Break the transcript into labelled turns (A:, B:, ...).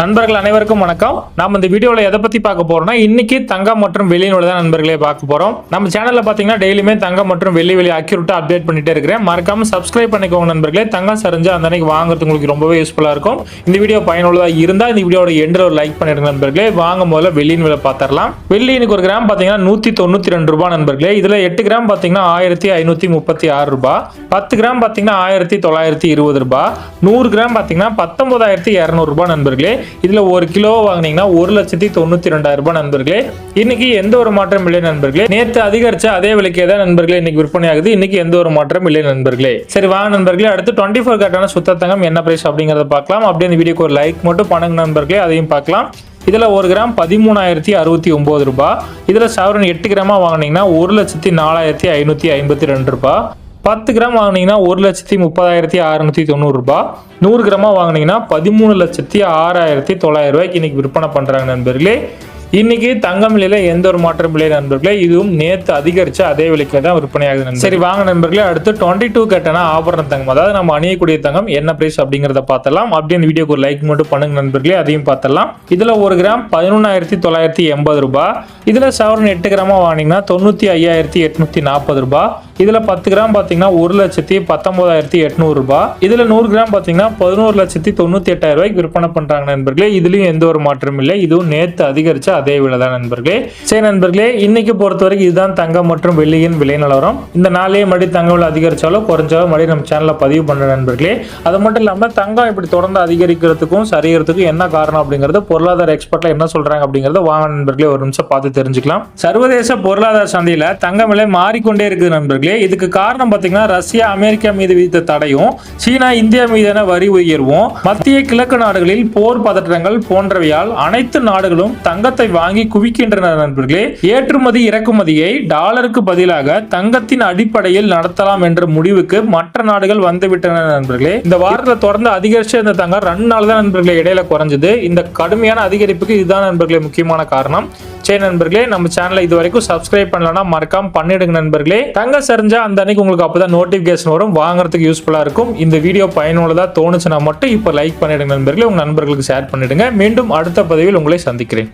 A: நண்பர்கள் அனைவருக்கும் வணக்கம். நம்ம இந்த வீடியோவில் எதை பற்றி பார்க்க போகிறோம்னா இன்றைக்கி தங்கம் மற்றும் வெள்ளியினோட தான் நண்பர்களே பார்க்க போகிறோம் நம்ம சேனலில் பார்த்தீங்கன்னா டெய்லியுமே தங்கம் மற்றும் வெள்ளி வெளி அக்யூரேட்டா அப்டேட் பண்ணிகிட்டே இருக்கிறேன். மறக்காமல் சப்ஸ்கிரைப் பண்ணிக்கோங்க நண்பர்களே. தங்கம் சரிஞ்சு அந்த அன்னைக்கு வாங்குறது உங்களுக்கு ரொம்பவே யூஸ்ஃபுல்லாக இருக்கும். இந்த வீடியோ பயனுள்ளதாக இருந்தால் இந்த வீடியோட எண்டில் ஒரு லைக் பண்ணிடுங்க நண்பர்களே. வாங்கும் போதில் வெள்ளியின் விலை பார்த்துடலாம் வெள்ளி இன்னைக்கு ஒரு கிராம் பார்த்தீங்கன்னா நூற்றி தொண்ணூற்றி ரெண்டு ரூபா நண்பர்களே. இதில் எட்டு கிராம் பார்த்தீங்கன்னா ஆயிரத்தி ஐநூற்றி முப்பத்தி ஆறு ரூபாய். பத்து கிராம் பார்த்தீங்கன்னா ஆயிரத்தி தொள்ளாயிரத்தி இருபது ரூபா நூறு கிராம் பார்த்தீங்கன்னா பத்தொன்பதாயிரத்தி இரநூறுபா நண்பர்களே. இதுல ஒரு கிலோ வாங்குனீங்கன்னா ஒரு லட்சத்தி தொண்ணூத்தி ரெண்டாயிரம் ரூபாய் நண்பர்களே. இன்னைக்கு எந்த ஒரு மாற்றம் இல்லை நண்பர்களே. நேற்று அதிகரிச்ச அதே விலைக்கே தான் நண்பர்களே இன்னைக்கு விற்பனை ஆகுது இன்னைக்கு எந்த ஒரு மாற்றம் இல்லை நண்பர்களே. சரி வாங்க நண்பர்களே அடுத்து டுவெண்ட்டி ஃபோர் கேட்டான சுத்த தங்கம் என்ன பிரைஸ் அப்படிங்கிறத பார்க்கலாம். அப்படியே இந்த வீடியோக்கு ஒரு லைக் மட்டும் பண்ணுங்க நண்பர்களே அதையும் பார்க்கலாம். இதுல ஒரு கிராம் பதிமூணாயிரத்தி அறுபத்தி ஒன்பது ரூபாய். இதுல சவரன் எட்டு கிராமா வாங்குனீங்கன்னா ஒரு லட்சத்தி நாலாயிரத்தி ஐநூத்தி ஐம்பத்தி ரெண்டு ரூபாய். பத்து கிராம் வாங்குனீங்கன்னா ஒரு லட்சத்தி முப்பதாயிரத்தி அறுநூத்தி தொண்ணூறுரூபா நூறு கிராமா வாங்குனீங்கன்னா பதிமூணு லட்சத்தி ஆறாயிரத்தி தொள்ளாயிரம் ரூபாய்க்கு இன்னைக்கு விற்பனை பண்ணுறாங்க நண்பர்களே. இன்னைக்கு தங்கம் விலையில எந்த ஒரு மாற்றம் இல்லை நண்பர்களே இதுவும் நேத்து அதிகரிச்சு அதே விலைக்கு தான் விற்பனையாகுது சரி வாங்க நண்பர்களே அடுத்து டுவெண்ட்டி டூ கேட்டனா ஆபரண தங்கம். அதாவது நம்ம அணியக்கூடிய தங்கம் என்ன பிரைஸ் அப்படிங்கறத பார்த்தலாம் அப்படியே இந்த வீடியோக்கு ஒரு லைக் மட்டும் பண்ணுங்க நண்பர்களே அதையும் பார்த்தலாம் இதுல ஒரு கிராம் பதினொன்னாயிரத்தி தொள்ளாயிரத்தி எண்பது ரூபாய் இதுல சவரன் எட்டு கிராமா வாங்கினீங்கன்னா தொண்ணூத்தி ஐயாயிரத்தி எட்நூத்தி நாற்பது ரூபாய் இதுல பத்து கிராம் பாத்தீங்கன்னா ஒரு லட்சத்தி பத்தொன்பதாயிரத்தி எட்நூறு ரூபாய் இதுல நூறு கிராம் பாத்தீங்கன்னா பதினோரு லட்சத்தி தொண்ணூத்தி எட்டாயிரம் ரூபாய்க்கு விற்பனை பண்றாங்க நண்பர்களே. இதுலயும் எந்த ஒரு மாற்றமும் இல்லை. இதுவும் நேத்து அதிகரிச்சு அதே விலை தான் நண்பர்களே. சரி நண்பர்களே இன்னைக்கு பொறுத்த வரைக்கும் இதுதான் தங்கம் மற்றும் வெள்ளியின் விலை நிலவரம். இந்த நாளே மறுபடி தங்க விலை அதிகரிச்சாலோ குறைஞ்சாலோ மறுபடியும் நம்ம சேனலில் பதிவு பண்ணுற நண்பர்களே. அது மட்டும் இல்லாமல் தங்கம் இப்படி தொடர்ந்து அதிகரிக்கிறதுக்கும் சரிகிறதுக்கும் என்ன காரணம் அப்படிங்கறது பொருளாதார எக்ஸ்பர்ட்ல என்ன சொல்றாங்க அப்படிங்கறத வாங்க நண்பர்களே ஒரு நிமிஷம் பார்த்து தெரிஞ்சுக்கலாம். சர்வதேச பொருளாதார சந்தையில தங்க விலை மாறிக்கொண்டே இருக்குது நண்பர்களே. இதுக்கு காரணம் பாத்தீங்கன்னா ரஷ்யா அமெரிக்கா மீது விதித்த தடையும் சீனா இந்தியா மீதான வரி உயர்வும் மத்திய கிழக்கு நாடுகளில் போர் பதற்றங்கள் போன்றவையால் அனைத்து நாடுகளும் தங்கத்தை வாங்கி குவிக்கின்றன நண்பர்களே. ஏற்றுமதி இறக்குமதியை டாலருக்கு பதிலாக தங்கத்தின் அடிப்படையில் நடத்தலாம் என்ற முடிவுக்கு மற்ற நாடுகள் வந்துவிட்டன நண்பர்களே. இந்த வாரத்தில் தொடர்ந்து அதிகரிச்ச இந்த தங்கம் ரெண்டு நாள் தான் நண்பர்களே இடையில குறைஞ்சது. இந்த கடுமையான அதிகரிப்புக்கு இதுதான் நண்பர்களே முக்கியமான காரணம். சரி நண்பர்களே நம்ம சேனலை இது வரைக்கும் சப்ஸ்கிரைப் பண்ணலன்னா மறக்காம பண்ணிடுங்க நண்பர்களே. தங்க சரிஞ்சா அந்த அன்னைக்கு உங்களுக்கு அப்பதான் நோட்டிபிகேஷன் வரும். வாங்குறதுக்கு யூஸ்ஃபுல்லா இருக்கும். இந்த வீடியோ பயனுள்ளதா தோணுச்சுன்னா மட்டும் இப்போ லைக் பண்ணிடுங்க நண்பர்களே. உங்க நண்பர்களுக்கு ஷேர் பண்ணிடுங்க. மீண்டும் அடுத்த பதவியில் உங்களை சந்திக்கிறேன்.